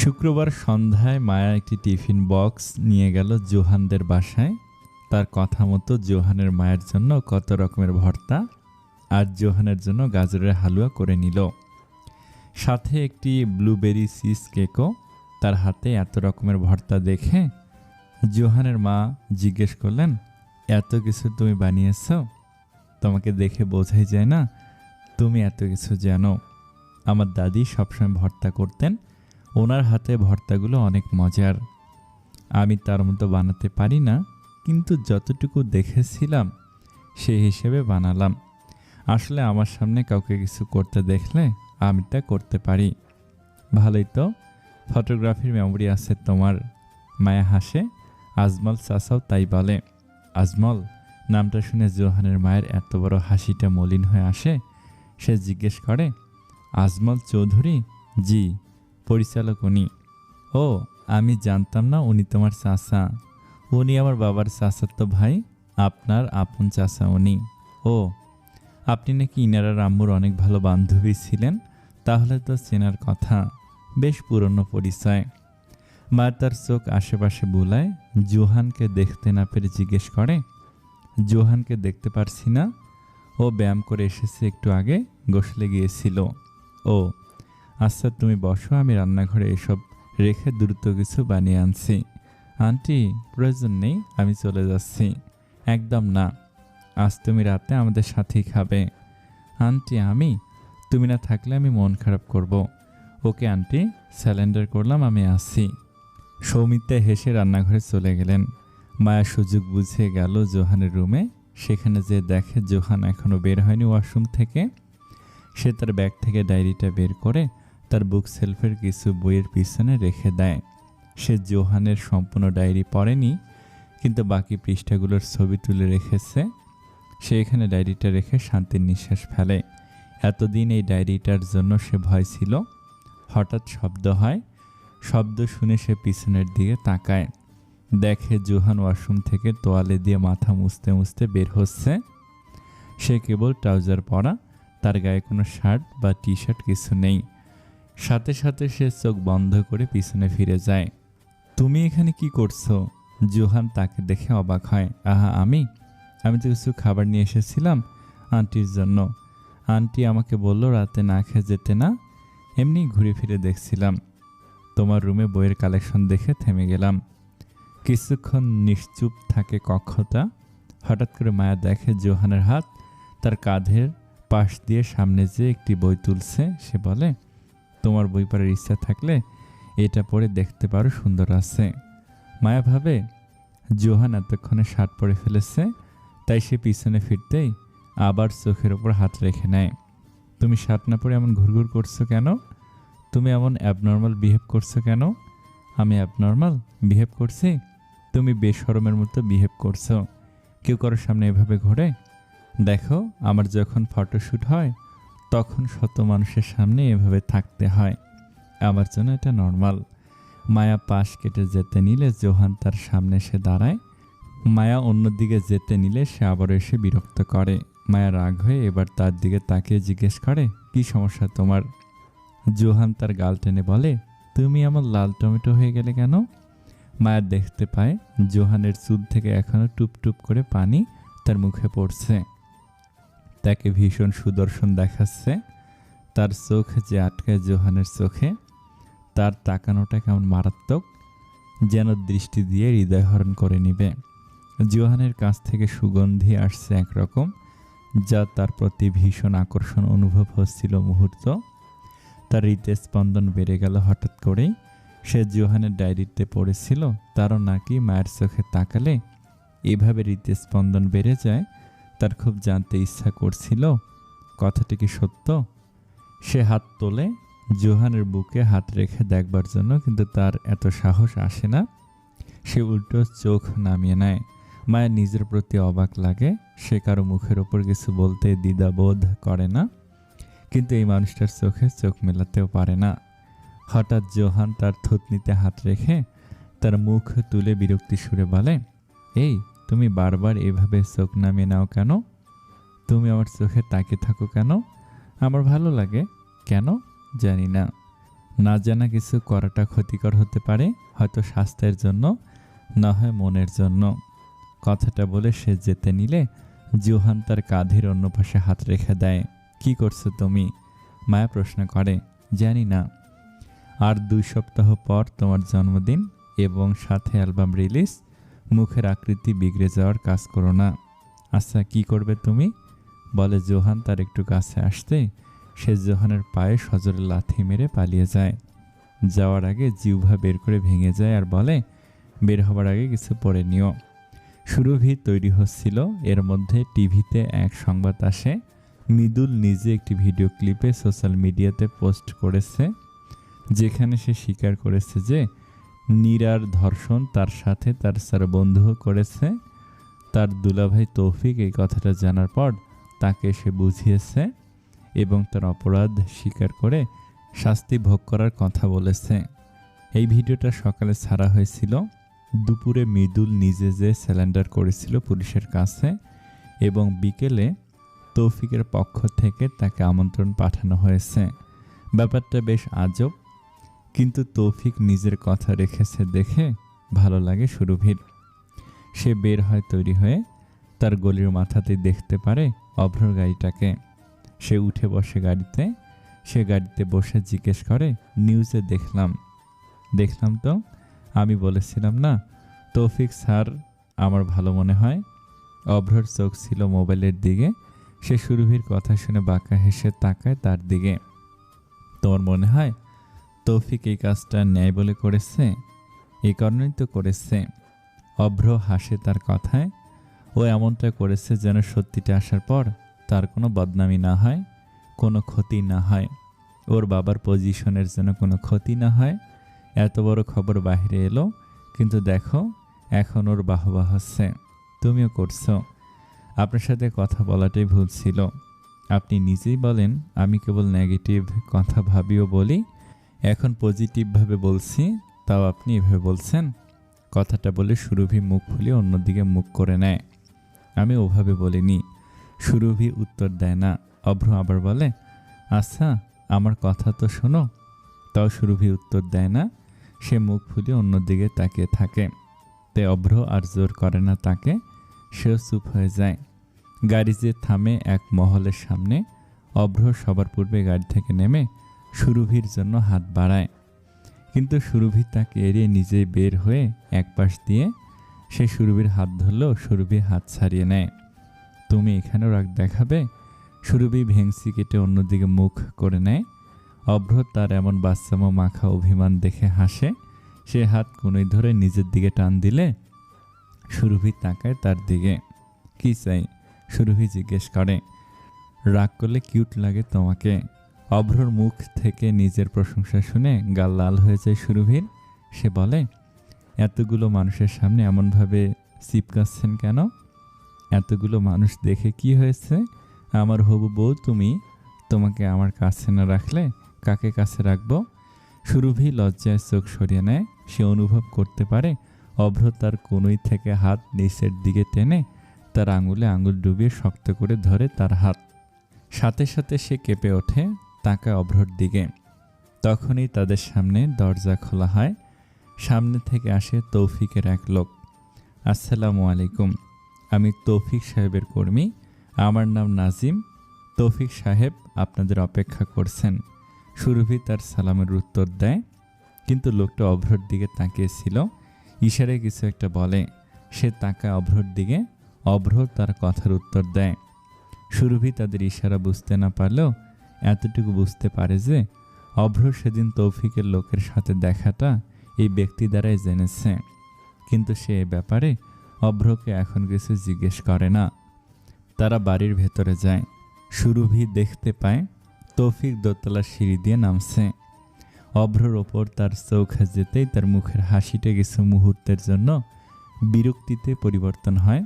শুক্রবার সন্ধ্যায় মায়া একটি টিফিন বক্স নিয়ে গেল জোহানদের বাসায়। তার কথা মতো জোহানের মায়ের জন্য কত রকমের ভর্তা আর জোহানের জন্য গাজরের হালুয়া করে নিল। সাথে একটি ব্লুবেরি সিস কেকও তার হাতে এত রকমের ভর্তা দেখে জোহানের মা জিজ্ঞেস করলেন, এত কিছু তুমি বানিয়েছ? তোমাকে দেখে বোঝাই যায় না। তুমি এত কিছু জানো। আমার দাদি সবসময় ভর্তা করতেন ওনার হাতে ভর্তাগুলো অনেক মজার। আমি তার মতো বানাতে পারি না, কিন্তু যতটুকু দেখেছিলাম সেই হিসেবে বানালাম। আসলে আমার সামনে কাউকে কিছু করতে দেখলে আমি তা করতে পারি। ভালোই তো, ফটোগ্রাফির মেমোরি আছে তোমার। মায়া হাসে, আজমল চাচাও তাই বলে। আজমল, নামটা শুনে জোহানের মায়ের এত বড় হাসিটা মলিন হয়ে আসে, সে জিজ্ঞেস করে, আজমল চৌধুরী? জি। পরিচালক উনি ও, আমি জানতাম না উনি তোমার চাচা। উনি আমার বাবার চাচাতো ভাই, আপনার আপন চাচা উনি ও, আপনি নাকি ইনারা রাম্মুর অনেক ভালো বান্ধবী ছিলেন, তাহলে তো চেনার কথা। বেশ পুরনো পরিচয়। মা তার চোখ আশেপাশে বুলায়, জোহানকে দেখতে না পেরে জিজ্ঞেস করে, জোহানকে দেখতে পারছি না? ও ব্যায়াম করে এসেছে একটু আগে, গোসলে গিয়েছিল। ও আচ্ছা তুমি বসো, আমি রান্নাঘরে এসব রেখে দ্রুত কিছু বানিয়ে আনছি। আন্টি, প্রয়োজন নেই, আমি চলে যাচ্ছি। একদম না। আজ তুমি রাতে আমাদের সাথেই খাবে। আন্টি, আমি? তুমি না থাকলে আমি মন খারাপ করব। ওকে আন্টি, স্যালেন্ডার করলাম, আমি আসছি সৌমিত্রা হেসে রান্নাঘরে চলে গেলেন। মায়া সুযোগ বুঝে গেল জোহানের রুমে। সেখানে যে দেখে জোহান এখনও বের হয়নি ওয়াশরুম থেকে, সে তার ব্যাগ থেকে ডায়েরিটা বের করে তার বুক সেলফের কিছু বইয়ের পিছনে রেখে দেয়। সে জোহানের সম্পূর্ণ ডায়েরি পড়েনি, কিন্তু বাকি পৃষ্ঠাগুলোর ছবি তুলে রেখেছে। সে এখানে ডায়েরিটা রেখে শান্তির নিঃশ্বাস ফেলে। এতদিন এই ডায়েরিটার জন্য সে ভয় ছিল। হঠাৎ শব্দ হয়, শব্দ শুনে সে পিছনের দিকে তাকায়। দেখে জোহান ওয়াশরুম থেকে তোয়ালে দিয়ে মাথা মুছতে মুছতে বের হচ্ছে। সে কেবল ট্রাউজার পরা, তার গায়ে কোনো শার্ট বা টি শার্ট কিছু নেই। সাথে সাথে সে চোখ বন্ধ করে পিছনে ফিরে যায়। তুমি এখানে কি করছ? জোহান তাকে দেখে অবাক হয়। আহা, আমি? আমি তো কিছু খাবার নিয়ে এসেছিলাম আন্টির জন্য। আন্টি আমাকে বলল রাতে না খেয়ে যেতে না? এমনি ঘুরে ফিরে দেখছিলাম। তোমার রুমে বইয়ের কালেকশন দেখে থেমে গেলাম। কিছুক্ষণ নিশ্চুপ থাকে কক্ষটা। হঠাৎ করে মায়া দেখে জোহানের হাত। তার কাঁধের পাশ দিয়ে সামনে যে একটি বই তুলছে, সে বলে তোমার বই পড়ার ইচ্ছা থাকলে এটা পড়ে দেখতে পারো, সুন্দর আছে। মায়া ভাবে, জোহান এতক্ষণে শার্ট পরে ফেলেছে, তাই সে পিছনে ফিরতেই আবার চোখের ওপর হাত রেখে নেয়। তুমি শার্ট না পরে এমন ঘুরঘুর করছ কেন? তুমি এমন অ্যাবনর্মাল বিহেভ করছ কেন? আমি অ্যাবনর্মাল বিহেভ করছি? তুমি বেশরমের মতো বিহেভ করছ। কেউ কারোর সামনে এভাবে ঘোরে? দেখো, আমার যখন ফটোশ্যুট হয় তখন শত মানুষের সামনে এভাবে থাকতে হয়। আমার জন্য এটা নর্মাল মায়া পাশ কেটে যেতে নিলে জোহান তার সামনে এসে দাঁড়ায়। মায়া অন্যদিকে যেতে নিলে সে আবার এসে বিরক্ত করে। মায়া রাগ হয়ে এবার তার দিকে তাকিয়ে জিজ্ঞেস করে, কি সমস্যা তোমার? জোহান তার গাল টেনে বলে, তুমি আমার লাল টমেটো হয়ে গেলে কেন? মায়া দেখতে পায়, জোহানের চুল থেকে এখনও টুপ টুপ করে পানি তার মুখে পড়ছে। তাকে ভীষণ সুদর্শন দেখাচ্ছে। তার চোখ যে আটকায় জোহানের চোখে, তার তাকানোটা কেমন মারাত্মক, যেন দৃষ্টি দিয়ে হৃদয়হরণ করে নিবে। জোহানের কাছ থেকে সুগন্ধি আসছে একরকম, যা তার প্রতি ভীষণ আকর্ষণ অনুভব হচ্ছিল মুহূর্ত। তার হৃদস্পন্দন বেড়ে গেল হঠাৎ করেই। সে জোহানের ডায়েরিতে পড়েছিল, তারও নাকি মায়ের চোখে তাকালে এভাবে হৃদস্পন্দন বেড়ে যায় তার খুব জানতে ইচ্ছা করছিল, কথাটি কি সত্য? সে হাত তোলে, জোহানের বুকে হাত রেখে দেখবার জন্য, কিন্তু তার এত সাহস আসে না। সে উল্টো চোখ নামিয়ে নেয়। মায়ের নিজের প্রতি অবাক লাগে, সে কারও মুখের ওপর কিছু বলতে দ্বিধাবোধ করে না। কিন্তু এই মানুষটার চোখে চোখ মেলাতেও পারে না। হঠাৎ জোহান তার থুতনিতে হাত রেখে, তার মুখ তুলে বিরক্তি সুরে বলে, এই তুমি বারবার এভাবে চোখ নামিয়ে নাও কেন? তুমি আমার চোখে তাকিয়ে থাকো কেন? আমার ভালো লাগে কেন? জানি না। না জানা কিছু করাটা ক্ষতিকর হতে পারে, হয়তো স্বাস্থ্যের জন্য, না হয় মনের জন্য। কথাটা বলে সে যেতে নিলে জোহান তার কাঁধের অন্য পাশে হাত রেখে দেয়। কি করছ তুমি? মায়া প্রশ্ন করে। জানি না। আর দুই সপ্তাহ পর তোমার জন্মদিন এবং সাথে অ্যালবাম রিলিজ মুখের আকৃতি বিগড়ে যাওয়ার কাজ করো না। আচ্ছা কি করবে তুমি? বলে জোহান তার একটু কাছে আসতে, সে জোহানের পায়ে সজোরে লাথি মেরে পালিয়ে যায়। যাওয়ার আগে জিউভা বের করে ভেঙে যায় আর বলে, বের হবার আগে কিছু পরে নিও। সুরভি তৈরি হচ্ছিল। এর মধ্যে টিভিতে এক সংবাদ আসে। মৃদুল নিজে একটি ভিডিও ক্লিপে সোশ্যাল মিডিয়াতে পোস্ট করেছে, যেখানে সে স্বীকার করেছে যে নীরার ধর্ষণ তার সাথে তার স্যার বন্ধুও করেছে। তার দুলাভাই তৌফিক এই কথাটা জানার পর তাকে সে বুঝিয়েছে এবং তার অপরাধ স্বীকার করে শাস্তি ভোগ করার কথা বলেছে। এই ভিডিওটা সকালে ছাড়া হয়েছিল। দুপুরে মৃদুল নিজে যে স্যালেন্ডার করেছিল পুলিশের কাছে এবং বিকেলে তৌফিকের পক্ষ থেকে তাকে আমন্ত্রণ পাঠানো হয়েছে। ব্যাপারটা বেশ আজব কিন্তু তৌফিক নিজের কথা রেখেছে দেখে ভালো লাগে সুরভির সে বের হয় তৈরি হয়ে, তার গলির মাথাতেই দেখতে পারে অভ্রর গাড়িটাকে। সে উঠে বসে গাড়িতে, সে গাড়িতে বসে জিজ্ঞেস করে নিউজে দেখলাম। দেখলাম তো? আমি বলেছিলাম না। তৌফিক স্যার, আমার ভালো মনে হয়। অভ্রর চোখ ছিল মোবাইলের দিকে। সে সুরভির কথা শুনে বাঁকা হেসে তাকায় তার দিকে। তোমার মনে হয় তৌফিক এই কাজটা ন্যায় বলে করেছে, এই কারণেই তো করেছে। অভ্র হাসে তার কথায়, ও এমনটা করেছে যেন সত্যিটা আসার পর তার কোনো বদনামি না হয়, কোনো ক্ষতি না হয়। ওর বাবার পজিশনের যেন কোনো ক্ষতি না হয়। এত বড় খবর বাইরে এলো, কিন্তু দেখো, এখন ওর বাহবা হচ্ছে। তুমিও করছ। আপনার সাথে কথা বলাটাই ভুল ছিল। আপনি নিজেই বলেন, আমি কেবল নেগেটিভ কথা ভাবিও বলি এখন পজিটিভভাবে বলছি, তাও আপনি এভাবে বলছেন। কথাটা বলে সুরভি মুখ খুলে অন্যদিকে মুখ করে নেয়। আমি ওভাবে বলিনি। সুরভি উত্তর দেয় না। অভ্র আবার বলে আচ্ছা আমার কথা তো শোনো। তাও সুরভি উত্তর দেয় না। সে মুখ ফুলে অন্যদিকে তাকিয়ে থাকে। তে অভ্র আর জোর করে না তাকে। সেও চুপ হয়ে যায়। গাড়ি যে থামে এক মহলের সামনে, অভ্র সবার পূর্বে গাড়ি থেকে নেমে সুরভির জন্য হাত বাড়ায়। কিন্তু সুরভি তাকে এড়িয়ে নিজেই বের হয়ে এক পাশ দিয়ে সে সুরভির হাত ধরলেও সুরভি হাত ছাড়িয়ে নেয়। তুমি এখানেও রাগ দেখাবে? সুরভি ভেংসি কেটে অন্যদিকে মুখ করে নেয়। অভ্র তার এমন বাচ্চামো মাখা অভিমান দেখে হাসে। সে হাত কোনোই ধরে নিজের দিকে টান দিলে সুরভি তাকায় তার দিকে। কি চাই? সুরভি জিজ্ঞেস করে। রাগ করলে কিউট লাগে তোমাকে। অভ্রর মুখ থেকে নিজের প্রশংসা শুনে গাল লাল হয়ে যায় সুরভির। সে বলে, এতগুলো মানুষের সামনে এমনভাবে চিপকাচ্ছেন কেন? এতগুলো মানুষ দেখে কি হয়েছে? আমার হবু বউ তুমি, তোমাকে আমার কাছে না রাখলে কাকে কাছে রাখব? সুরভি লজ্জায় চোখ সরিয়ে নেয়, সে অনুভব করতে পারে অভ্র তার কোনোই থেকে হাত নিচের দিকে টেনে তার আঙুলে আঙুল ডুবিয়ে শক্ত করে ধরে তার হাত। সাথে সাথে সে কেঁপে ওঠে তাকায় অভ্রর দিকে। তখনই তাদের সামনে দরজা খোলা হয়। সামনে থেকে আসে তৌফিকের এক লোক। আসসালামু আলাইকুম। আমি তৌফিক সাহেবের কর্মী। আমার নাম নাজিম। তৌফিক সাহেব আপনাদের অপেক্ষা করছেন। সুরভি তার সালামের উত্তর দেয়। কিন্তু লোকটা অভ্রর দিকে তাকিয়েছিল। ইশারে কিছু একটা বলে। সে তাকায় অভ্রর দিকে। অভ্র তার কথার উত্তর দেয়। সুরভি তাদের ইশারা বুঝতে না পারলেও এতটুকু বুঝতে পারে যে অভ্র সেদিন তৌফিকের লোকের সাথে দেখাটা এই ব্যক্তি দ্বারাই জেনেছে। কিন্তু সে এ ব্যাপারে অভ্রকে এখন কিছু জিজ্ঞেস করে না। তারা বাড়ির ভেতরে যায়। সুরভি দেখতে পায় তৌফিক দোতলা সিঁড়ি দিয়ে নামছে। অভ্রর ওপর তার চোখ যেতেই তার মুখের হাসিটা কিছু মুহূর্তের জন্য বিরক্তিতে পরিবর্তন হয়,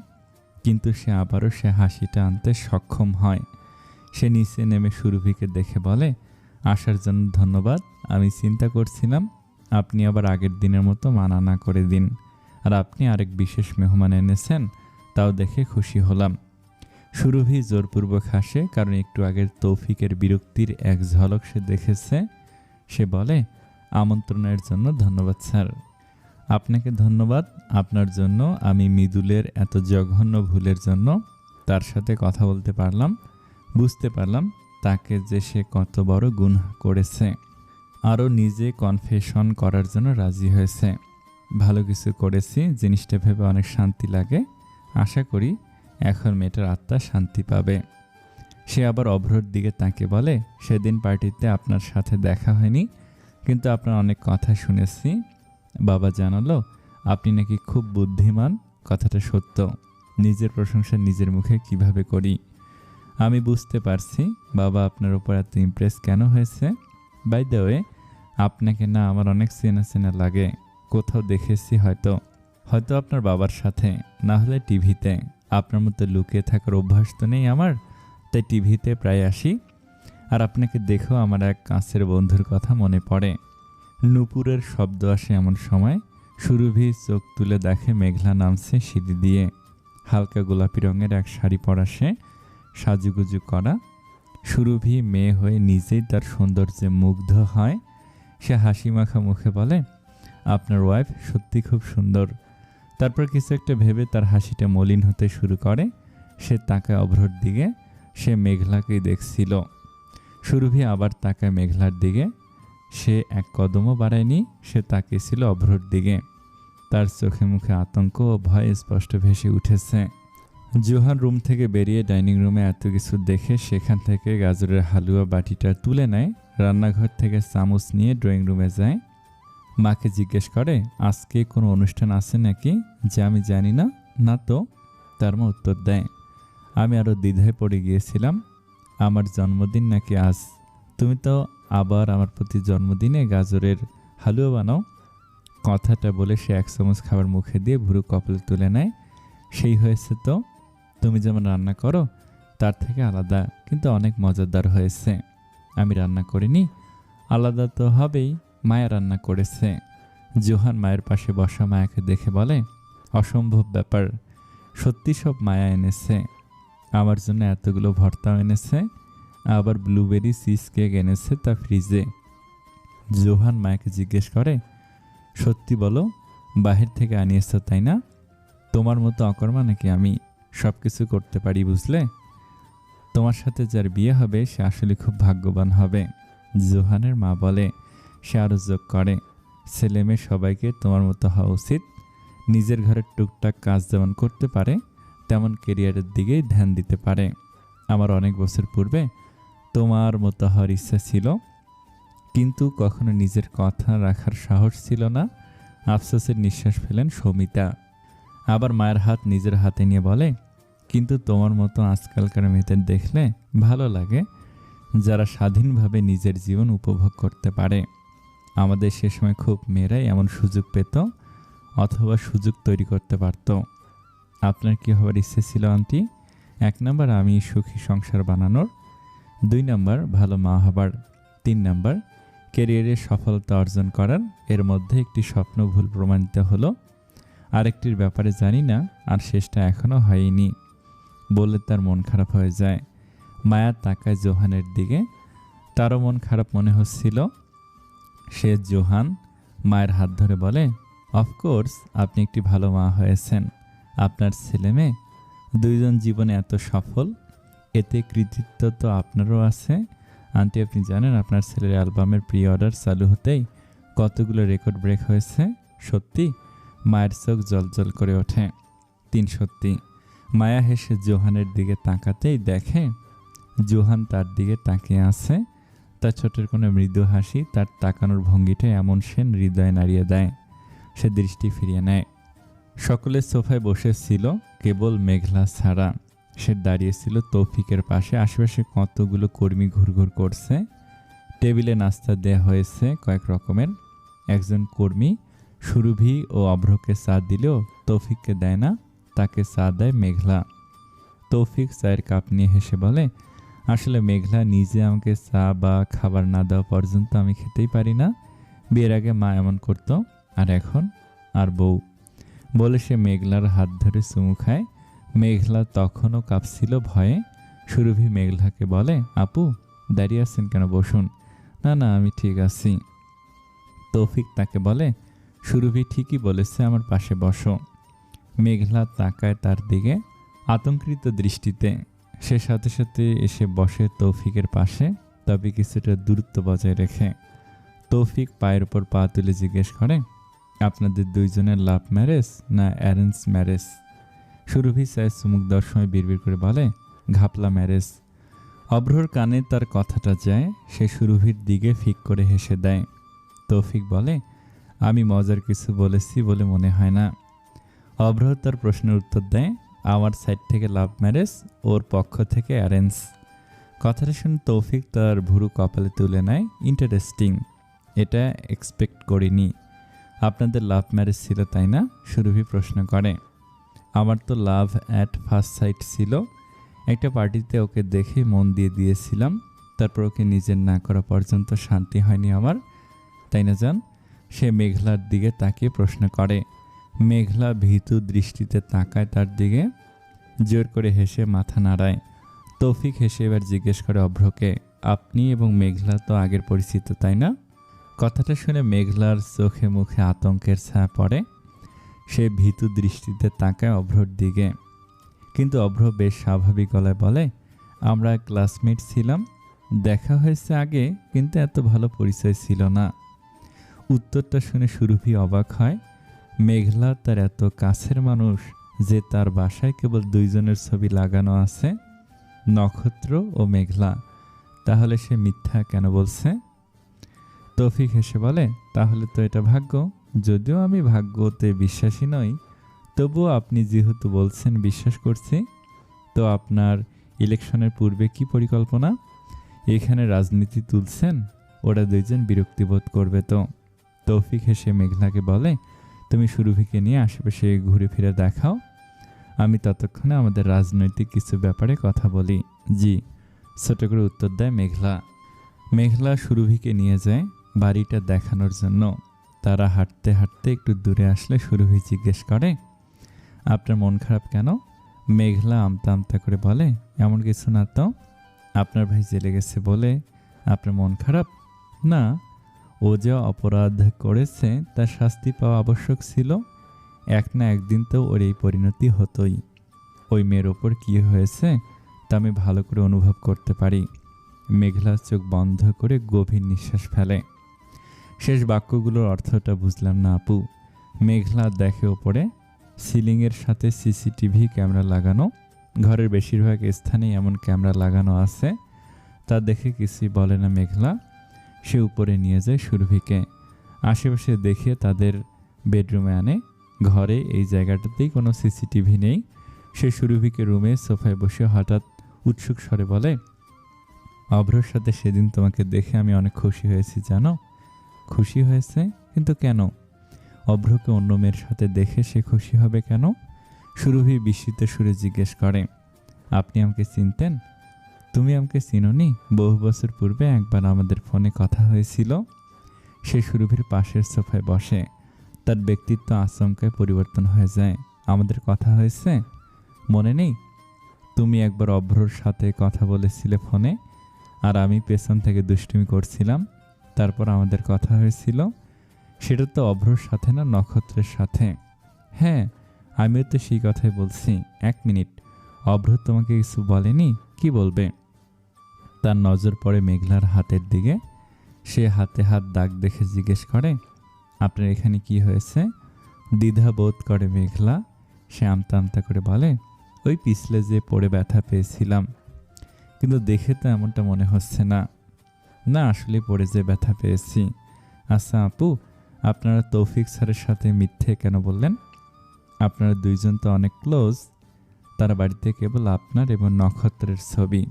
কিন্তু সে আবারও সে হাসিটা আনতে সক্ষম হয়। সে নিচে নেমে সুরভিকে দেখে বলে, আসার জন্য ধন্যবাদ, আমি চিন্তা করছিলাম, আপনি আবার আগের দিনের মতো মানা না করে দিন। আর আপনি আরেক বিশেষ মেহমান এনেছেন, তাও দেখে খুশি হলাম সুরভি জোরপূর্বক হাসে, কারণ একটু আগের তৌফিকের বিরক্তির এক ঝলক সে দেখেছে। সে বলে, আমন্ত্রণের জন্য ধন্যবাদ, স্যার। আপনাকে ধন্যবাদ, আপনার জন্য আমি মৃদুলের এত জঘন্য ভুলের জন্য তার সাথে কথা বলতে পারলাম। বুঝতে পারলাম তাকে যে সে কত বড় গুণ করেছে। আরও নিজে কনফেশন করার জন্য রাজি হয়েছে। ভালো কিছু করেছি, জিনিসটা ভেবে অনেক শান্তি লাগে। আশা করি এখন মেয়েটার আত্মা শান্তি পাবে। সে আবার অভ্রর দিকে তাকে বলে, সেদিন পার্টিতে আপনার সাথে দেখা হয়নি, কিন্তু আপনার অনেক কথা শুনেছি। বাবা জানালো, আপনি নাকি খুব বুদ্ধিমান, কথাটা সত্য। নিজের প্রশংসা নিজের মুখে কীভাবে করি? আমি বুঝতে পারছি বাবা আপনার উপর এত ইমপ্রেস কেন হয়েছে। বাই দ্য ওয়ে আপনাকে না আমার অনেক চেনা চেনা লাগে। কোথাও দেখেছি হয়তো। হয়তো আপনার বাবার সাথে। না হলে টিভিতে। আপনার মতো লুকিয়ে থাকার অভ্যাস তো নেই আমার। তাই টিভিতে প্রায় আসি। আর আপনাকে দেখেও আমার এক কাছের বন্ধুর কথা মনে পড়ে। নুপুরের শব্দ আসে এমন সময়। সুরভি চোখ তুলে দেখে মেঘলা নামছে সিঁড়ি দিয়ে। হালকা গোলাপি রঙের এক শাড়ি পরা সে। সাজুগুজু করা। সুরভি মেয়ে হয়ে নিজেই তার সৌন্দর্যে মুগ্ধ হয়। সে হাসি মাখা মুখে বলে, আপনার ওয়াইফ সত্যি খুব সুন্দর। তারপর কিছু একটা ভেবে তার হাসিটা মলিন হতে শুরু করে। সে তাকায় অভ্রর দিকে, সে মেঘলাকেই দেখছিল। সুরভি আবার তাকায় মেঘলার দিকে। সে এক কদমও বাড়ায়নি, সে তাকিয়েছিল অভ্রর দিকে। তার চোখে মুখে আতঙ্ক ও ভয় স্পষ্ট ভেসে উঠেছে। জোহান রুম থেকে বেরিয়ে ডাইনিং রুমে এত কিছু দেখে সেখান থেকে গাজরের হালুয়া বাটিটা তুলে নেয়, রান্নাঘর থেকে চামচ নিয়ে ড্রয়িং রুমে যায়। মাকে জিজ্ঞেস করে, আজকে কোনো অনুষ্ঠান আছে নাকি? যে আমি জানি না না তো। তার মা উত্তর দেয়, আমি আরও দ্বিধায় পড়ে গিয়েছিলাম। আমার জন্মদিন নাকি আজ? তুমি তো আবার আমার প্রতি জন্মদিনে গাজরের হালুয়া বানাও। কথাটা বলে সে এক চামচ খাবার মুখে দিয়ে ভুরু কপাল তুলে নেয়। সেই হয়েছে তো তুমি যেমন রান্না করো, তার থেকে আলাদা কিন্তু অনেক মজাদার হয়েছে। আমি রান্না করিনি, আলাদা তো হবেই, মায়া রান্না করেছে। জোহান মায়ের পাশে বসা মায়াকে দেখে বলে, অসম্ভব ব্যাপার, সত্যি সব মায়া এনেছে। আমার জন্য এতগুলো ভর্তাও এনেছে, আবার ব্লুবেরি চিজ কেক এনেছে তা ফ্রিজে। জোহান মায়াকে জিজ্ঞেস করে, সত্যি বলো, বাহির থেকে আনিয়েছ তাই না? তোমার মতো অকর্মা নাকি আমি? সব কিছু করতে পারি বুঝলে? তোমার সাথে যার বিয়ে হবে, সে আসলে খুব ভাগ্যবান হবে। জোহানের মা বলে, সে আরও যোগ করে, ছেলে মেয়ে সবাইকে তোমার মতো হওয়া উচিত। নিজের ঘরের টুকটাক কাজ যেমন করতে পারে, তেমন কেরিয়ারের দিকেই ধ্যান দিতে পারে। আমার অনেক বছর পূর্বে তোমার মতো হওয়ার ইচ্ছা ছিল, কিন্তু কখনো নিজের কথা রাখার সাহস ছিল না। আফসোসের নিঃশ্বাস ফেলেন সৌমিতা। আবার মায়ের হাত নিজের হাতে নিয়ে বলে কিন্তু তোমার মতো আজকালকার মেয়েদের দেখলে ভালো লাগে, যারা স্বাধীনভাবে নিজের জীবন উপভোগ করতে পারে। আমাদের সে সময় খুব মেয়েরাই এমন সুযোগ পেত, অথবা সুযোগ তৈরি করতে পারত। আপনার কী হওয়ার ইচ্ছে ছিল, আন্টি? এক নম্বর, আমি সুখী সংসার বানানোর। দুই নম্বর, ভালো মা হবার। তিন নম্বর ক্যারিয়ারে সফলতা অর্জন করার। এর মধ্যে একটি স্বপ্ন ভুল প্রমাণিত হলো। আরেকটির ব্যাপারে জানি না, আর শেষটা এখনও হয়নি। বললে তার মন খারাপ হয়ে যায়। মায়া তাকায় জোহানের দিকে। তারও মন খারাপ মনে হচ্ছিল। সে জোহান মায়ের হাত ধরে বলে অফকোর্স আপনি একটি ভালো মা হয়েছেন। আপনার ছেলে মেয়ে, দুইজন জীবনে এত সফল, এতে কৃতিত্ব তো আপনারও আছে। আন্টি, আপনি জানেন আপনার ছেলের অ্যালবামের প্রি অর্ডার চালু হতেই কতগুলো রেকর্ড ব্রেক হয়েছে। সত্যি, মায়ের চোখ জলজল করে ওঠে। তিন সত্যি। মায়া হেসে জোহানের দিকে তাকাতেই দেখে, জোহান তার দিকে তাকিয়ে আছে। তার ছোটের কোনো মৃদু হাসি তার তাকানোর ভঙ্গিটা এমন সে হৃদয়ে নাড়িয়ে দেয়। সে দৃষ্টি ফিরিয়ে নেয়। সকলে সোফায় বসেছিল, কেবল মেঘলা ছাড়া। সে দাঁড়িয়েছিল তৌফিকের পাশে, আশেপাশে কতগুলো কর্মী ঘুরঘুর করছে। টেবিলে নাস্তা দেয়া হয়েছে কয়েক রকমের। একজন কর্মী সুরভি ও অভ্রকে চা দিলেও তৌফিককে দেয় না। তাকে চা দেয় মেঘলা। তৌফিক চায়ের কাপ নিয়ে হেসে বলে, আসলে মেঘলা নিজে আমাকে চা বা খাবার না দেওয়া পর্যন্ত আমি খেতেই পারি না। বিয়ের আগে মা এমন করতো, আর এখন আর বউ। বলে সে মেঘলার হাত ধরে চুমু খায়। মেঘলা তখনও কাঁপছিল ভয়ে। সুরভি মেঘলাকে বলে, আপু, দাঁড়িয়ে আছেন কেন? বসুন। না না, আমি ঠিক আছি। তৌফিক তাকে বলে, সুরভি ঠিকই বলেছে, আমার পাশে বসো। মেঘলা তাকায় তার দিকে। আতঙ্কিত দৃষ্টিতে সে সাথে সাথে এসে বসে তৌফিকের পাশে, তবে কিছুটা দূরত্ব বজায় রেখে। তৌফিক পায়ের উপর পা তুলে জিজ্ঞেস করে, আপনাদের দুইজনের লাভ ম্যারেজ না অ্যারেঞ্জ ম্যারেজ? সুরভি সাহেব চুমুক দেওয়ার সময় বিড়বিড় করে বলে, ঘাপলা ম্যারেজ। অভ্রর কানে তার কথাটা যায়, সে সুরভির দিকে ফিক করে হেসে দেয়। তৌফিক বলে, আমি মজার কিছু বলেছি বলে মনে হয় না। অভ্র তার প্রশ্নের উত্তর দেয় আমার সাইড থেকে লাভ ম্যারেজ ওর পক্ষ থেকে অ্যারেঞ্জ কথাটা শুনে তৌফিক তার ভুরু কপালে তুলে নেয়। ইন্টারেস্টিং এটা এক্সপেক্ট করিনি। আপনাদের লাভ ম্যারেজ ছিল তাই না? সুরভি প্রশ্ন করে। আমার তো লাভ অ্যাট ফার্স্ট সাইট ছিল। একটা পার্টিতে ওকে দেখে মন দিয়ে দিয়েছিলাম। তারপর ওকে নিজের না করা পর্যন্ত শান্তি হয়নি আমার। তাই না জান? সে মেঘলার দিকে তাকিয়ে প্রশ্ন করে। মেঘলা ভীতু দৃষ্টিতে তাকায় তার দিকে, জোর করে হেসে মাথা নাড়ায়। তৌফিক হেসে এবার জিজ্ঞেস করে অভ্রকে, আপনি এবং মেঘলা তো আগের পরিচিত, তাই না? কথাটা শুনে মেঘলার চোখে মুখে আতঙ্কের ছায়া পড়ে। সে ভীতু দৃষ্টিতে তাকায় অভ্রর দিকে। কিন্তু অভ্র বেশ স্বাভাবিক গলায় বলে, আমরা ক্লাসমেট ছিলাম, দেখা হয়েছে আগে, কিন্তু এত ভালো পরিচয় ছিল না। উত্তরটা শুনে সুরভি অবাক হয়। মেঘলা তার এত কাছের মানুষ যে তার বাসায় কেবল দুইজনের ছবি লাগানো আছে, নক্ষত্র ও মেঘলা। তাহলে সে মিথ্যা কেন বলছে? তৌফিক হেসে বলে, তাহলে তো এটা ভাগ্য। যদিও আমি ভাগ্যতে বিশ্বাসী নই, তবুও আপনি যেহেতু বলছেন বিশ্বাস করছি, তো আপনার ইলেকশনের পূর্বে কি পরিকল্পনা? এখানে রাজনীতি তুলছেন, ওরা দুইজন বিরক্তিবোধ করবে তো। তৌফিক হেসে মেঘলাকে বলে তুমি সুরভিকে নিয়ে আশেপাশে ঘুরে ফিরে দেখাও। আমি ততক্ষণে আমাদের রাজনৈতিক কিছু ব্যাপারে কথা বলি। জি, ছোট করে উত্তর দেয় মেঘলা। মেঘলা সুরভিকে নিয়ে যায় বাড়িটা দেখানোর জন্য। তারা হাঁটতে হাঁটতে একটু দূরে আসলে সুরভি জিজ্ঞেস করে, আপনার মন খারাপ কেন? মেঘলা আমতা আমতা করে বলে, এমন কিছু না তো। আপনার ভাই জেলে গেছে বলে আপনার মন খারাপ? না ও যে অপরাধ করেছে, তার শাস্তি পাওয়া আবশ্যক ছিল। এক না একদিন তো ওর এই পরিণতি হতোই। ওই মেয়ের ওপর কী হয়েছে, তা আমি ভালো করে অনুভব করতে পারি। মেঘলা চোখ বন্ধ করে গভীর নিঃশ্বাস ফেলে। শেষ বাক্যগুলোর অর্থটা বুঝলাম না আপু। মেঘলা দেখে ওপরে, সিলিংয়ের সাথে সিসিটিভি ক্যামেরা লাগানো। ঘরের বেশিরভাগ স্থানেই এমন ক্যামেরা লাগানো আছে। তা দেখে কিছুই বলে না মেঘলা। সে উপরে নিয়ে যায় সুরভিকে। আশেপাশে দেখিয়ে তাদের বেডরুমে আনে। ঘরে এই জায়গাটাতেই কোনো সিসিটিভি নেই। সে সুরভিকে রুমে, সোফায় বসে হঠাৎ উৎসুক স্বরে বলে, অভ্রর সাথে সেদিন তোমাকে দেখে আমি অনেক খুশি হয়েছি, জানো? খুশি হয়েছে? কিন্তু কেন? অভ্রকে অন্য মেয়ের সাথে দেখে সে খুশি হবে কেন? সুরভি বিস্মিত সুরে জিজ্ঞেস করে, আপনি আমাকে চিনতেন? তুমি আমাকে চিনোনি? বহু বছর পূর্বে একবার আমাদের ফোনে কথা হয়েছিল। সে সুরভির পাশের সোফায় বসে। তার ব্যক্তিত্ব আচমকায় পরিবর্তন হয়ে যায়। আমাদের কথা হয়েছে? মনে নেই? তুমি একবার অভ্রর সাথে কথা বলেছিলে ফোনে, আর আমি পেছন থেকে দুষ্টুমি করছিলাম। তারপর আমাদের কথা হয়েছিল। সেটা তো অভ্রর সাথে না, নক্ষত্রের সাথে? হ্যাঁ আমিও তো সেই কথাই বলছি। এক মিনিট। অভ্র তোমাকে কিছু বলেনি? কি বলবে? তার নজর পড়ে মেঘলার হাতের দিকে। সে হাতে হাত দাগ দেখে জিজ্ঞেস করে, আপনার এখানে কি হয়েছে? দ্বিধা বোধ করে মেঘলা। সে আমতা আমতা করে বলে, ওই পিছলে যে পড়ে ব্যথা পেয়েছিলাম। কিন্তু দেখে তো এমনটা মনে হচ্ছে না। না, আসলে পড়ে যে ব্যথা পেয়েছি। আচ্ছা আপু, আপনারা তৌফিক স্যারের সাথে মিথ্যে কেন বললেন? আপনারা দুইজন তো অনেক ক্লোজ। তার বাড়িতে কেবল আপনার এবং নক্ষত্রের ছবি।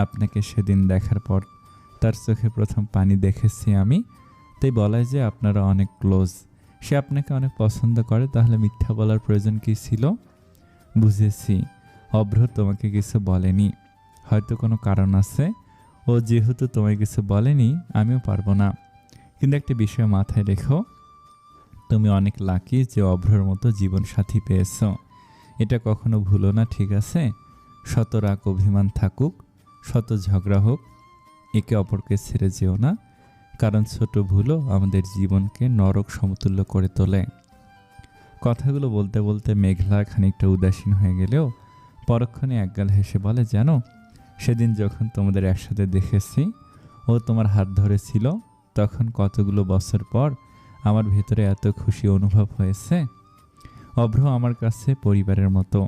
আপনাকে সেদিন দেখার পর তার চোখে প্রথম পানি দেখেছি আমি। তাই বলাই যে আপনারা অনেক ক্লোজ। সে আপনাকে অনেক পছন্দ করে, তাহলে মিথ্যা বলার প্রয়োজন কি ছিল? বুঝেছি। অভ্র তোমাকে কিছু বলেনি। হয়তো কোনো কারণ আছে। ও যেহেতু তোমায় কিছু বলেনি, আমিও পারব না। কিন্তু একটা বিষয় মাথায় রেখো। তুমি অনেক লাকি যে অভ্রর মতো জীবনসাথী পেয়েছ। এটা কখনো ভুলো না, ঠিক আছে? শত রাগ, অভিমান থাকুক। শত ঝগড়া হোক, একে অপরকে ছেড়ে যেও না, কারণ ছোট ভুলও আমাদের জীবনকে নরক সমতুল্য করে তোলে। কথাগুলো বলতে বলতে মেঘলা খানিকটা উদাসীন হয়ে গেলেও পরক্ষণে একগাল হেসে বলে, জানো, সেদিন যখন তোমাদের একসাথে দেখেছি ও তোমার হাত ধরেছিল, তখন কতগুলো বছর পর আমার ভেতরে এত খুশি অনুভব হয়েছে। অভ্র আমার কাছে পরিবারের মতো।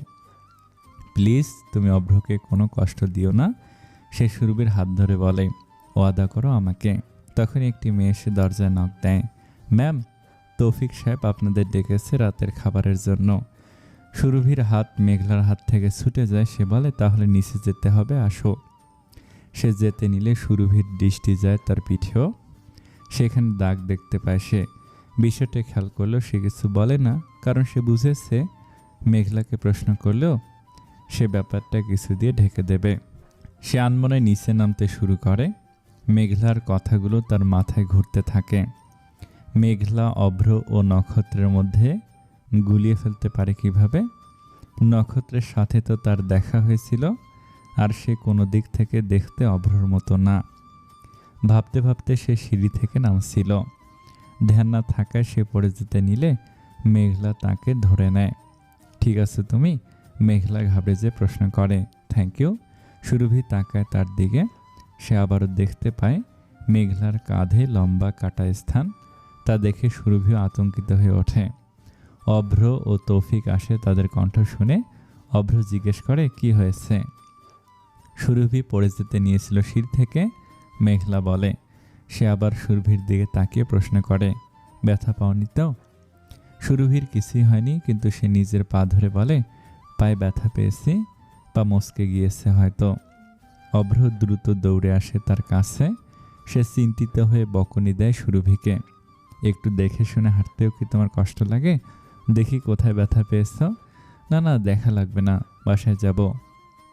প্লিজ, তুমি অভ্রকে কোনো কষ্ট দিও না সে সুরভির হাত ধরে বলে, ওয়াদা করো আমাকে। তখন একটি মেয়ে এসে দরজায় নখ দেয়। ম্যাম তৌফিক সাহেব আপনাদের ডেকেছে রাতের খাবারের জন্য। সুরভির হাত মেঘলার হাত থেকে ছুটে যায়। সে বলে, তাহলে নিচে যেতে হবে, আসো। সে যেতে নিলে সুরভির দৃষ্টি যায় তার পিঠেও। সেখানে দাগ দেখতে পায় সে। বিষয়টা খেয়াল করলেও সে কিছু বলে না, কারণ সে বুঝেছে। মেঘলাকে প্রশ্ন করলেও সে ব্যাপারটা কিছু দিয়ে ঢেকে দেবে। সে আনমনে নিচে নামতে শুরু করে। মেঘলার কথাগুলো তার মাথায় ঘুরতে থাকে। মেঘলা অভ্র ও নক্ষত্রের মধ্যে গুলিয়ে ফেলতে পারে কীভাবে? নক্ষত্রের সাথে তো তার দেখা হয়েছিল, আর সে কোনো দিক থেকে দেখতে অভ্রর মতো না। ভাবতে ভাবতে সে সিঁড়ি থেকে নামছিল। ধ্যান না থাকায় সে পড়ে যেতে নিলে মেঘলা তাকে ধরে নেয়। ঠিক আছে তুমি? মেঘলা ঘাবড়ে যে প্রশ্ন করে। থ্যাংক ইউ সুরভি তাকায় তার দিকে। সে আবারও দেখতে পায় মেঘলার কাঁধে লম্বা কাটা স্থান। তা দেখে সুরভিও আতঙ্কিত হয়ে ওঠে। অভ্র ও তৌফিক আসে তাদের কণ্ঠ শুনে। অভ্র জিজ্ঞেস করে, কি হয়েছে? সুরভি পড়ে যেতে নিয়েছিল শির থেকে। মেঘলা বলে, সে আবার সুরভির দিকে তাকিয়ে প্রশ্ন করে, ব্যথা পাওনি তো? সুরভির কিছুই হয়নি, কিন্তু সে নিজের পা ধরে বলে, পায়ে ব্যথা পেয়েছি। পা মস্কে গিয়েছে, হয়তো অভ্র দ্রুত দৌড়ে আসে তার কাছে। সে চিন্তিত হয়ে বকনি দেয় সুরভিকে, একটু দেখে শুনে হাঁটতেও কি তোমার কষ্ট লাগে? দেখি কোথায় ব্যথা পেয়েছ? না না, দেখা লাগবে না, বাসায় যাব।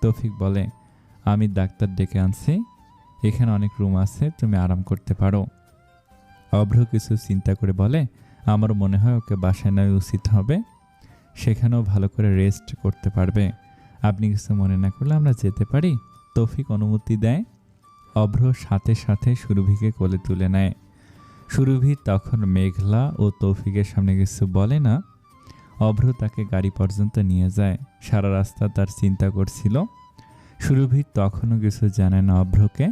তৌফিক বলে, আমি ডাক্তার ডেকে আনছি, এখানে অনেক রুম আছে, তুমি আরাম করতে পারো। অভ্র কিছু চিন্তা করে বলে, আমার মনে হয় ওকে বাসায় নেওয়া উচিত হবে, সেখানেও ভালো করে রেস্ট করতে পারবে। আপনি কিছু মনে না করলে আমরা যেতে পারি। তৌফিক অনুমতি দেয়। অভ্র সাথে সাথে সুরভিকে কোলে তুলে নেয়। সুরভি তখন মেঘলা ও তৌফিকের সামনে কিছু বলে না। অভ্র তাকে গাড়ি পর্যন্ত নিয়ে যায়। সারা রাস্তা তার চিন্তা করছিল। সুরভি তখনও কিছু জানে না অভ্রকে।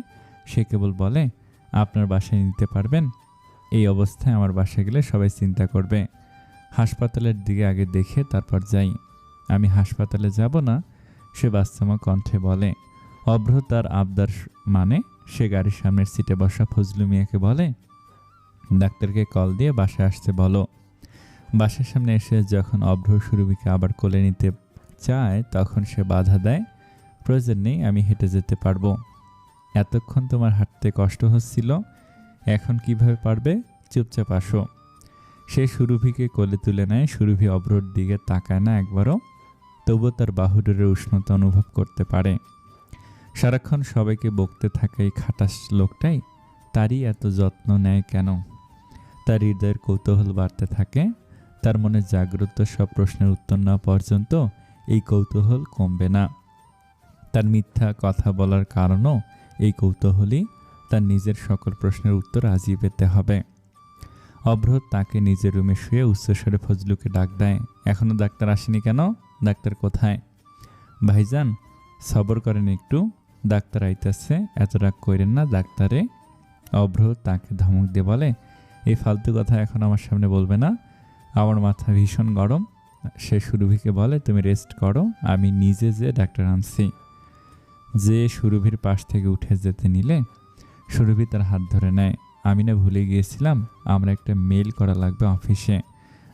সে কেবল বলে, আপনার বাসায় নিতে পারবেন? এই অবস্থায় আমার বাসায় গেলে সবাই চিন্তা করবে। হাসপাতালের দিকে আগে দেখে তারপর যাই। আমি হাসপাতালে যাব না। সে বাস্তমা কণ্ঠে বলে, অভ্র তার আবদার মানে সে গাড়ির সামনের সিটে বসা ফজলু মিয়াকে বলে, ডাক্তারকে কল দিয়ে বাসায় আসতে বলো। বাসার সামনে এসে যখন অভ্র সুরভিকে আবার কোলে নিতে চায়, তখন সে বাধা দেয়, প্রয়োজন নেই, আমি হেঁটে যেতে পারব। এতক্ষণ তোমার হাঁটতে কষ্ট হচ্ছিল, এখন কীভাবে পারবে? চুপচাপ আসো। সে সুরভিকে কোলে তুলে নেয়, সুরভি অভ্রর দিকে তাকায় না একবারও। তবুও তার বাহুডোরের উষ্ণতা অনুভব করতে পারে। সারাক্ষণ সবাইকে বকতে থাকা এই খাটাস লোকটাই তারই এত যত্ন নেয় কেন? তার হৃদয়ের কৌতূহল বাড়তে থাকে, তার মনে জাগ্রত সব প্রশ্নের উত্তর না পর্যন্ত এই কৌতূহল কমবে না। তার মিথ্যা কথা বলার কারণও এই কৌতূহলই তার নিজের সকল প্রশ্নের উত্তর আজই পেতে হবে। অভ্র তাকে নিজের রুমে শুয়ে উচ্চস্বরে ফজলুকে ডাক দেয় এখনও ডাক্তার আসেনি কেন? ডাক্তার কোথায়? ভাইজান, সবর করেন একটু। ডাক্তার আইতেছে, এত রাগ করেন না ডাক্তারে। অভ্র তাকে ধমক দিয়ে বলে, এই ফালতু কথা এখন আমার সামনে বলবে না। আমার মাথা ভীষণ গরম। সে সুরভিকে বলে, তুমি রেস্ট করো, আমি নিজে যে ডাক্তার আনছি। যে সুরভির পাশ থেকে উঠে যেতে নিলে, সুরভি তার হাত ধরে নেয়, আমি না ভুলে গিয়েছিলাম, আমরা একটা মেল করা লাগবে অফিসে।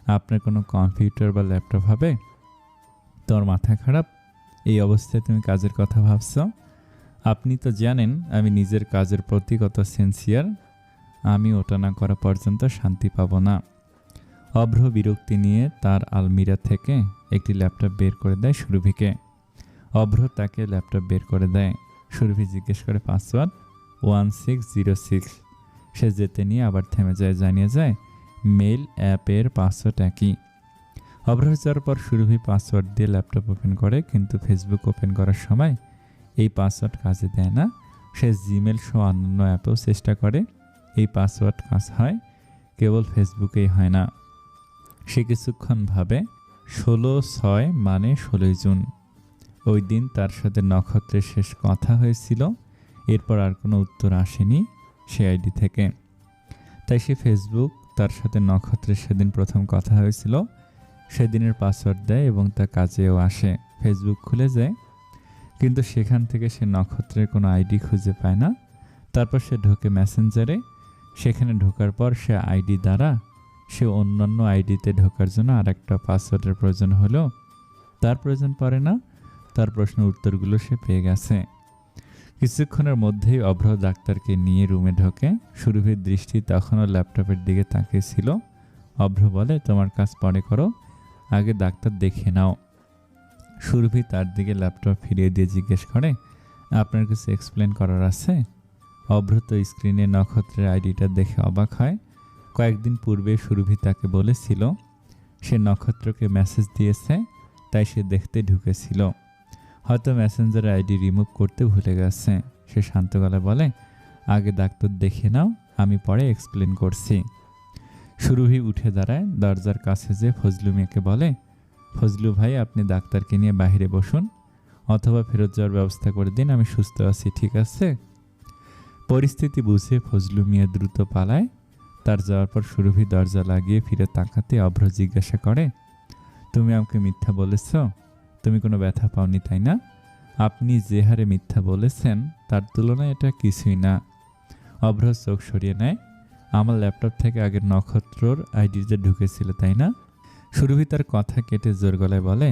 আপনার কোনো কম্পিউটার বা ল্যাপটপ হবে? তোর মাথা খারাপ? এই অবস্থায় তুমি কাজের কথা ভাবছ? আপনি তো জানেন, আমি নিজের কাজের প্রতি কত সেন্সিয়ার আমি ওটা না করা পর্যন্ত শান্তি পাবো না। অভ্র বিরক্তি নিয়ে তার আলমিরা থেকে একটি ল্যাপটপ বের করে দেয় সুরভিকে। অভ্র তাকে ল্যাপটপ বের করে দেয়। সুরভি জিজ্ঞেস করে, password? One six zero six. সে যেতে নিয়ে আবার থেমে যায়। জানিয়ে যায় মেল অ্যাপের পাসওয়ার্ড একই। অভ্র যাওয়ার পর সুরভি পাসওয়ার্ড দিয়ে ল্যাপটপ ওপেন করে, কিন্তু ফেসবুক ওপেন করার সময় এই পাসওয়ার্ড কাজে দেয় না। সে জিমেল সহ অন্যান্য অ্যাপেও চেষ্টা করে, এই পাসওয়ার্ড কাজ হয়, কেবল ফেসবুকেই হয় না। সে কিছুক্ষণ ভাবে, ষোলো ছয় মানে ষোলোই জুন। ওই দিন তার সাথে নক্ষত্রের শেষ কথা হয়েছিল, এরপর আর কোনো উত্তর আসেনি সে আইডি থেকে। তাই সে ফেসবুক তার সাথে নক্ষত্রের সেদিন প্রথম কথা হয়েছিল সেদিনের পাসওয়ার্ড দেয় এবং তা কাজেও আসে। ফেসবুক খুলে যায়, কিন্তু সেখান থেকে সে নক্ষত্রের কোনো আইডি খুঁজে পায় না। তারপর সে ঢোকে মেসেঞ্জারে সেখানে ঢোকার পর সে আইডি দ্বারা সে অন্যান্য আইডিতে ঢোকার জন্য আর একটা পাসওয়ার্ডের প্রয়োজন হলো। তার প্রয়োজন পড়ে না, তার প্রশ্নের উত্তরগুলো সে পেয়ে গেছে। কিছুক্ষণের মধ্যেই অভ্র ডাক্তারকে নিয়ে রুমে ঢোকে। সুরভির দৃষ্টি তখনও ল্যাপটপের দিকে তাকিয়েছিল অভ্র বলে, তোমার কাজ পরে করো। আগে ডাক্তার দেখে নাও। সুরভি তার দিকে ল্যাপটপ ফিরিয়ে দিয়ে জিজ্ঞেস করে, আপনার কিছু এক্সপ্লেন করার আছে? অভ্রত স্ক্রিনে নক্ষত্রের আইডিটা দেখে অবাক হয়। কয়েকদিন পূর্বে সুরভি তাকে বলেছিল, সে নক্ষত্রকে মেসেজ দিয়েছে, তাই সে দেখতে ঢুকেছিল। হয়তো মেসেঞ্জার আইডি রিমুভ করতে ভুলে গেছে। সে শান্ত গলায় বলে, আগে ডাক্তার দেখে নাও, আমি পরে এক্সপ্লেন করছি। সুরভি উঠে দাঁড়ায়, দরজার কাছে যে ফজলু মেয়েকে বলে, ফজলু ভাই, আপনি ডাক্তারকে নিয়ে বাইরে বসুন, অথবা ফেরত যাওয়ার ব্যবস্থা করে দিন, আমি সুস্থ আছি, ঠিক আছে? পরিস্থিতি বুঝে ফজলু মিয়া দ্রুত পালায়। তার যাওয়ার পর সুরভি দরজা লাগিয়ে ফিরে তাকাতে অভ্র জিজ্ঞাসা করে, তুমি আমাকে মিথ্যা বলেছ? তুমি কোনো ব্যথা পাওনি, তাই না? আপনি যে হারে মিথ্যা বলেছেন, তার তুলনায় এটা কিছুই না। অভ্র চোখ সরিয়ে নেয়। আমার ল্যাপটপ থেকে আগের নক্ষত্রর আইডিতে ঢুকেছিল, তাই না? সুরভি তার কথা কেটে জোর গলায় বলে,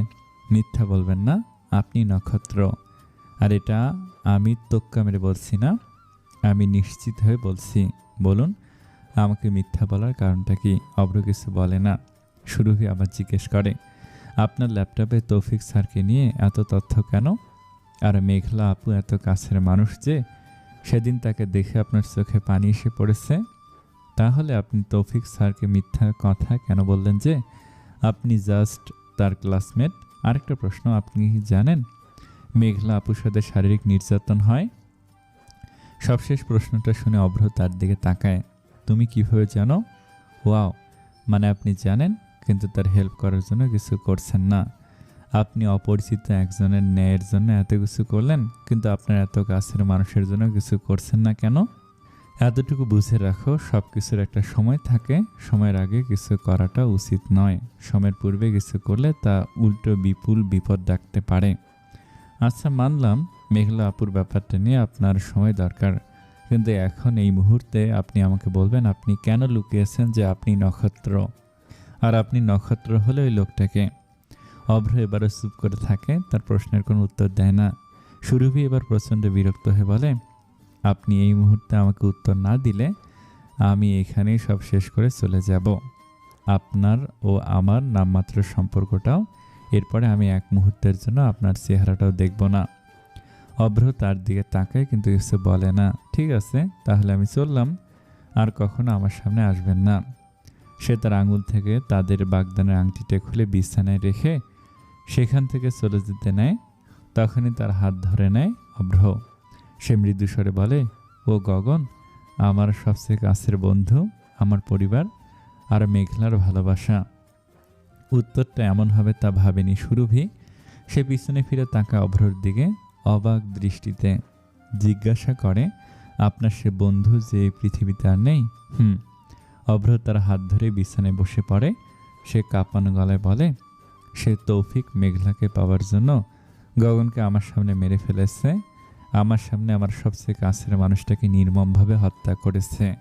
মিথ্যা বলবেন না, আপনি নক্ষত্র। আর এটা আমি তোক্কা মেরে বলছি না, আমি নিশ্চিত হয়ে বলছি। বলুন, আমাকে মিথ্যা বলার কারণটা কি? অব্র কিছু বলে না। সুরভি আবার জিজ্ঞেস করে, আপনার ল্যাপটপে তৌফিক স্যারকে নিয়ে এত তথ্য কেন? আর মেঘলা আপু এত কাছের মানুষ যে, সেদিন তাকে দেখে আপনার চোখে পানি এসে পড়েছে? তাহলে আপনি তৌফিক স্যারকে মিথ্যা কথা কেন বললেন যে আপনি জাস্ট তার ক্লাসমেট আরেকটা প্রশ্ন, আপনি জানেন মেঘলা আপুর সাথে শারীরিক নির্যাতন হয়? সবশেষ প্রশ্নটা শুনে অভ্র তার দিকে তাকায়। তুমি কীভাবে জানো? ওয়াও মানে আপনি জানেন, কিন্তু তার হেল্প করার জন্য কিছু করছেন না। আপনি অপরিচিত একজনের ন্যায়ের জন্য এত কিছু করলেন, কিন্তু আপনার এত কাছের মানুষের জন্য কিছু করছেন না কেন? এতটুকু বুঝে রাখো সব কিছুর একটা সময় থাকে। সময়ের আগে কিছু করাটা উচিত নয়। সময়ের পূর্বে কিছু করলে তা উল্টো বিপুল বিপদ ডাকতে পারে। আচ্ছা মানলাম, মেঘলা আপুর ব্যাপারটা নিয়ে আপনার সময় দরকার। কিন্তু এখন এই মুহূর্তে আপনি আমাকে বলবেন, আপনি কেন লুকিয়েছেন যে আপনি নক্ষত্র? আর আপনি নক্ষত্র হলে ওই লোকটাকে। অভ্র এবারও চুপ করে থাকে, তার প্রশ্নের কোনো উত্তর দেয় না। সুরভি এবার প্রচণ্ড বিরক্ত হয়ে বলে আপনি এই মুহূর্তে আমাকে উত্তর না দিলে আমি এখানেই সব শেষ করে চলে যাব। আপনার ও আমার নামমাত্র সম্পর্কটাও এরপরে আমি এক মুহূর্তের জন্য আপনার চেহারাটাও দেখব না। অভ্র তার দিকে তাকায় কিন্তু কিছু বলে না। ঠিক আছে, তাহলে আমি চললাম। আর কখনো আমার সামনে আসবেন না। সে তার আঙুল থেকে তাদের বাগদানের আংটিটা খুলে বিছানায় রেখে সেখান থেকে চলে যেতে নেয়। তখনই তার হাত ধরে নেয় অভ্র। সে মৃদু স্বরে বলে, ও গগন, আমার সবচেয়ে কাছের বন্ধু, আমার পরিবার আর মেঘলার ভালোবাসা। উত্তরটা এমন হবে তা ভাবেনি সুরভি। সে পিছনে ফিরে তাকা অভ্রর দিকে, অবাক দৃষ্টিতে। জিজ্ঞাসা করে, আপনার সে বন্ধু যে পৃথিবীতে আর নেই? হুম। অভ্র তার হাত ধরে বিছানায় বসে পড়ে। সে কাঁপানো গলায় বলে, সে তৌফিক মেঘলাকে পাওয়ার জন্য গগনকে আমার সামনে মেরে ফেলেছে। আমার সামনে আমার সবচেয়ে কাছের মানুষটাকে নির্মমভাবে হত্যা করেছে।